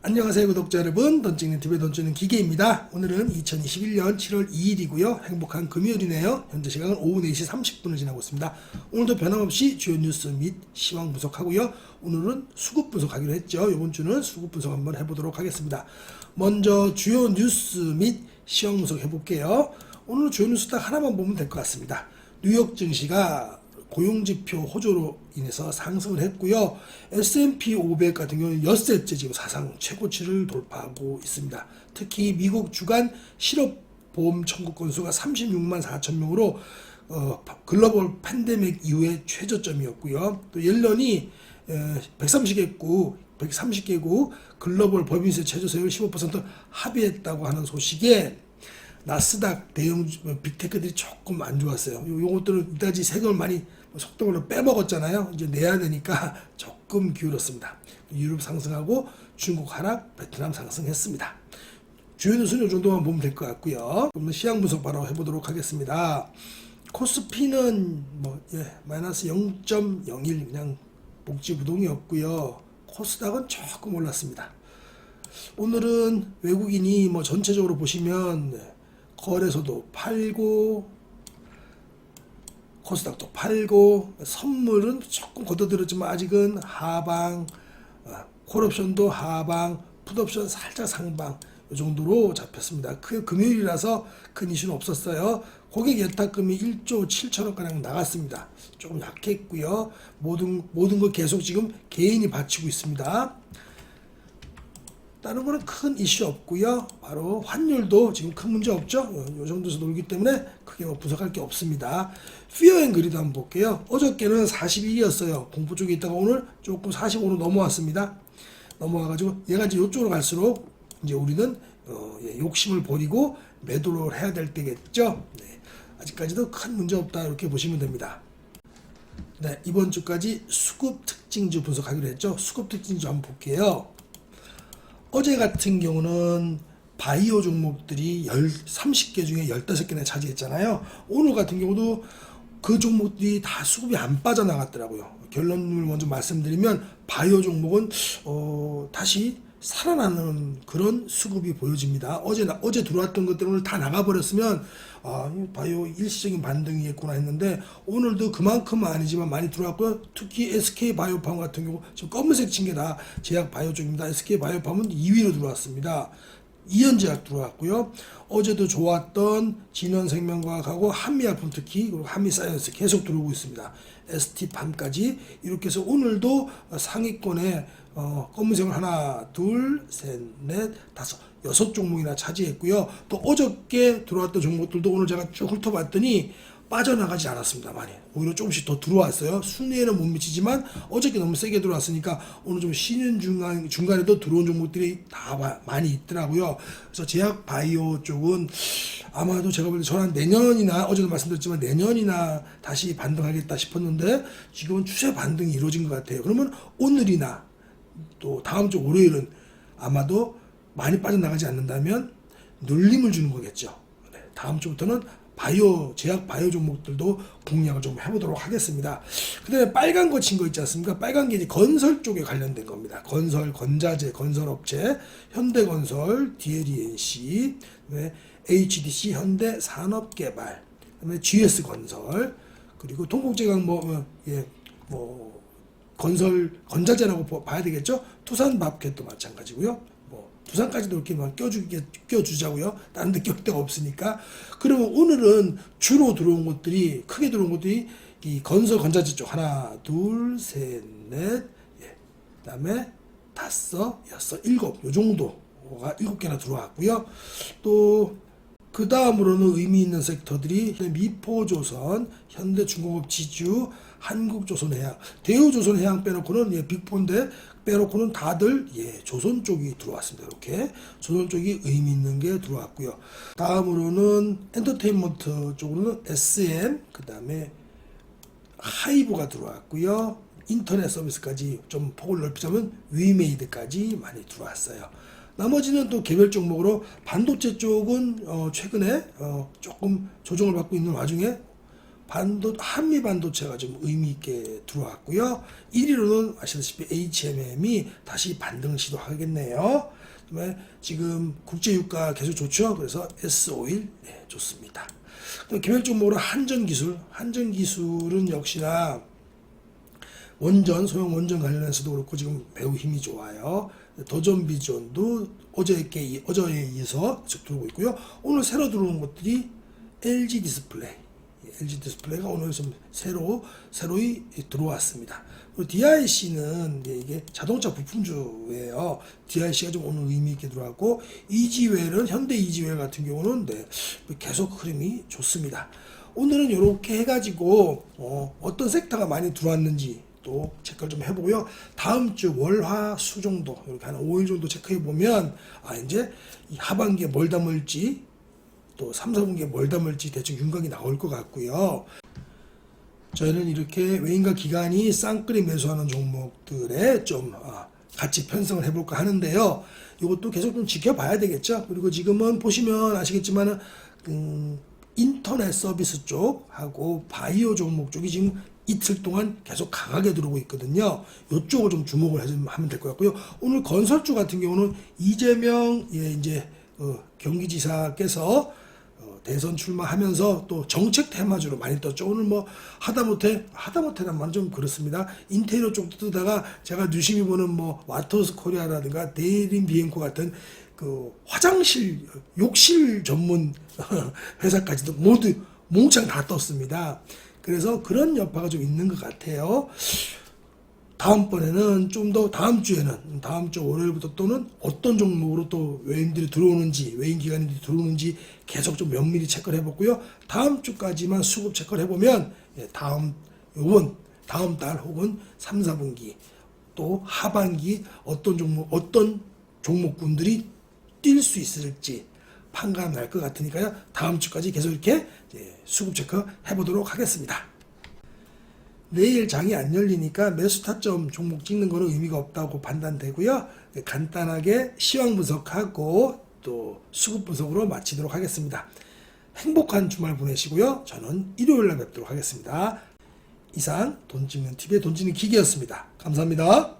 안녕하세요 구독자 여러분. 던찍는 TV의 던찍는 기계입니다. 오늘은 2021년 7월 2일이고요. 행복한 금요일이네요. 현재 시간은 오후 4시 30분을 지나고 있습니다. 오늘도 변함없이 주요 뉴스 및 시황 분석하고요. 오늘은 수급 분석하기로 했죠. 이번 주는 수급 분석 한번 해보도록 하겠습니다. 먼저 주요 뉴스 및 시황 분석 해볼게요. 오늘 주요 뉴스 딱 하나만 보면 될 것 같습니다. 뉴욕 증시가 고용지표 호조로 인해서 상승을 했고요. S&P 500 같은 경우는 엿새째 지금 사상 최고치를 돌파하고 있습니다. 특히 미국 주간 실업보험 청구 건수가 36만 4천 명으로 어, 글로벌 팬데믹 이후의 최저점이었고요. 또 옐런이 130개국 130개국 글로벌 법인세 최저세율 15% 합의했다고 하는 소식에 나스닥 대형 빅테크들이 조금 안 좋았어요. 요- 요것들은 이따지 세금을 많이 속도로 빼먹었잖아요. 이제 내야 되니까 조금 기울었습니다. 유럽 상승하고 중국 하락, 베트남 상승했습니다. 주요 뉴스는 이 정도만 보면 될 것 같고요. 그러면 시향 분석 바로 해보도록 하겠습니다. 코스피는 뭐 예, 마이너스 0.01 그냥 복지부동이었고요. 코스닥은 조금 올랐습니다. 오늘은 외국인이 뭐 전체적으로 보시면 네, 거래소도 팔고 코스닥도 팔고 선물은 조금 걷어들었지만 아직은 하방 어, 콜옵션도 하방 풋옵션 살짝 상방 이 정도로 잡혔습니다. 그 금요일이라서 큰 이슈는 없었어요. 고객 예탁금이 1조 7천억 가량 나갔습니다. 조금 약했고요. 모든 모든 거 계속 지금 개인이 바치고 있습니다. 다른 거는 큰 이슈 없고요. 바로 환율도 지금 큰 문제 없죠. 요, 요 정도에서 놀기 때문에 크게 뭐 분석할 게 없습니다. 피어 앤 그리드 한번 볼게요. 어저께는 41이었어요. 공포 쪽에 있다가 오늘 조금 45로 넘어왔습니다. 넘어와가지고 얘가 이제 이쪽으로 갈수록 이제 우리는 어, 예, 욕심을 버리고 매도를 해야 될 때겠죠. 네. 아직까지도 큰 문제 없다 이렇게 보시면 됩니다. 네, 이번 주까지 수급 특징주 분석하기로 했죠. 수급 특징주 한번 볼게요. 어제 같은 경우는 바이오 종목들이 10, 30개 중에 15개나 차지했잖아요. 오늘 같은 경우도 그 종목들이 다 수급이 안 빠져나갔더라고요. 결론을 먼저 말씀드리면 바이오 종목은 어, 다시 살아나는 그런 수급이 보여집니다. 어제 나- 어제 들어왔던 것들 오늘 다 나가버렸으면 아, 이 바이오 일시적인 반등이겠구나 했는데 오늘도 그만큼은 아니지만 많이 들어왔고요. 특히 SK 바이오팜 같은 경우 지금 검은색 친 게 다 제약 바이오 쪽입니다. SK 바이오팜은 2위로 들어왔습니다. 이현제약 들어왔고요. 어제도 좋았던 진원생명과학하고 한미약품 특히 그리고 한미사이언스 계속 들어오고 있습니다. ST팜까지 이렇게 해서 오늘도 상위권에 어, 검은색을 하나, 둘, 셋, 넷, 다섯, 여섯 종목이나 차지했고요. 또 어저께 들어왔던 종목들도 오늘 제가 쭉 훑어봤더니 빠져나가지 않았습니다. 많이 오히려 조금씩 더 들어왔어요. 순위에는 못 미치지만 어저께 너무 세게 들어왔으니까 오늘 좀 쉬는 중간 중간에도 들어온 종목들이 다 마- 많이 있더라고요. 그래서 제약 바이오 쪽은 아마도 제가 볼 때 저는 내년이나 어제도 말씀드렸지만 내년이나 다시 반등하겠다 싶었는데 지금은 추세 반등이 이루어진 것 같아요. 그러면 오늘이나 또 다음 주 월요일은 아마도 많이 빠져나가지 않는다면 눌림을 주는 거겠죠. 네, 다음 주부터는 바이오 제약 바이오 종목들도 공략을 좀 해보도록 하겠습니다. 그다음에 빨간 거 친 거 있지 않습니까? 빨간 게 이제 건설 쪽에 관련된 겁니다. 건설, 건자재, 건설업체, 현대건설, DLENC, HDC, 현대 산업개발, 그다음에 GS건설, 그리고 통곡제강 뭐 어, 예, 뭐 건설 건자재라고 보- 봐야 되겠죠. 투산밥켓도 마찬가지고요. 뭐 두산까지도 이렇게 막 껴주게 껴주자고요. 다른 데껴 데가 없으니까. 그러면 오늘은 주로 들어온 것들이 크게 들어온 것들이 이 건설 건자재 쪽 하나, 둘, 셋, 넷, 예. 그다음에 다섯, 여섯, 일곱 요 정도가 일곱 개나 들어왔고요. 또 그 다음으로는 의미 있는 섹터들이 미포조선, 현대중공업 지주, 한국조선해양, 대우조선해양 빼놓고는 예, 빅폰데 빼놓고는 다들 예, 조선 쪽이 들어왔습니다. 이렇게 조선 쪽이 의미 있는 게 들어왔고요. 다음으로는 엔터테인먼트 쪽으로는 SM, 그 다음에 하이브가 들어왔고요. 인터넷 서비스까지 좀 폭을 넓히자면 위메이드까지 많이 들어왔어요. 나머지는 또 개별 종목으로 반도체 쪽은 어 최근에 어 조금 조정을 받고 있는 와중에 반도 한미 반도체가 좀 의미 있게 들어왔고요. 1위로는 아시다시피 HMM이 다시 반등을 시도하겠네요. 그다음에 지금 국제 유가 계속 좋죠. 그래서 S5일 네, 좋습니다. 개별적으로 한전 기술, 한전 기술은 역시나 원전 소형 원전 관련해서도 그렇고 지금 매우 힘이 좋아요. 도전 비전도 어저께 이- 어제에 이어서 쭉 들어오고 있고요. 오늘 새로 들어온 것들이 LG 디스플레이, LG 디스플레이가 오늘 좀 새로 새로이 들어왔습니다. 그리고 DIC는 이게 자동차 부품주예요. DIC가 좀 오늘 의미 있게 들어왔고 이지웰은 현대 이지웰 같은 경우는 네, 계속 흐름이 좋습니다. 오늘은 이렇게 해가지고 어, 어떤 섹터가 많이 들어왔는지 또 체크를 좀 해보고요. 다음 주 월화 수 정도 이렇게 한 5일 정도 체크해 보면 아 이제 이 하반기에 뭘 담을지 또 3, 4분기에 뭘 담을지 대충 윤곽이 나올 것 같고요. 저희는 이렇게 외인과 기관이 쌍끌이 매수하는 종목들에 좀 아, 같이 편성을 해볼까 하는데요. 이것도 계속 좀 지켜봐야 되겠죠. 그리고 지금은 보시면 아시겠지만은 음, 인터넷 서비스 쪽하고 바이오 종목 쪽이 지금 이틀 동안 계속 강하게 들어오고 있거든요. 이쪽을 좀 주목을 하면 될 것 같고요. 오늘 건설주 같은 경우는 이재명 예 이제 어, 경기지사께서 어, 대선 출마하면서 또 정책 테마주로 많이 떴죠. 오늘 뭐 하다못해 하다못해란 말은 좀 그렇습니다. 인테리어 쪽도 뜨다가 제가 유심히 보는 뭐 와터스 코리아라든가 데일린 비엔코 같은 그 화장실 욕실 전문 회사까지도 모두 몽창 다 떴습니다. 그래서 그런 여파가 좀 있는 것 같아요. 다음번에는 좀 더 다음 주에는 다음 주 월요일부터 또는 어떤 종목으로 또 외인들이 들어오는지 외인 기관들이 들어오는지 계속 좀 면밀히 체크를 해보고요. 다음 주까지만 수급 체크를 해보면 예, 다음 요번 다음 달 혹은 3, 4분기 또 하반기 어떤 종목 어떤 종목군들이 뛸 수 있을지 판가름 날 것 같으니까요. 다음 주까지 계속 이렇게 예, 수급 체크 해보도록 하겠습니다. 내일 장이 안 열리니까 매수 타점 종목 찍는 거는 의미가 없다고 판단되고요. 네, 간단하게 시황 분석하고 또 수급 분석으로 마치도록 하겠습니다. 행복한 주말 보내시고요. 저는 일요일 날 뵙도록 하겠습니다. 이상 돈 찍는 TV의 돈 찍는 기계였습니다. 감사합니다.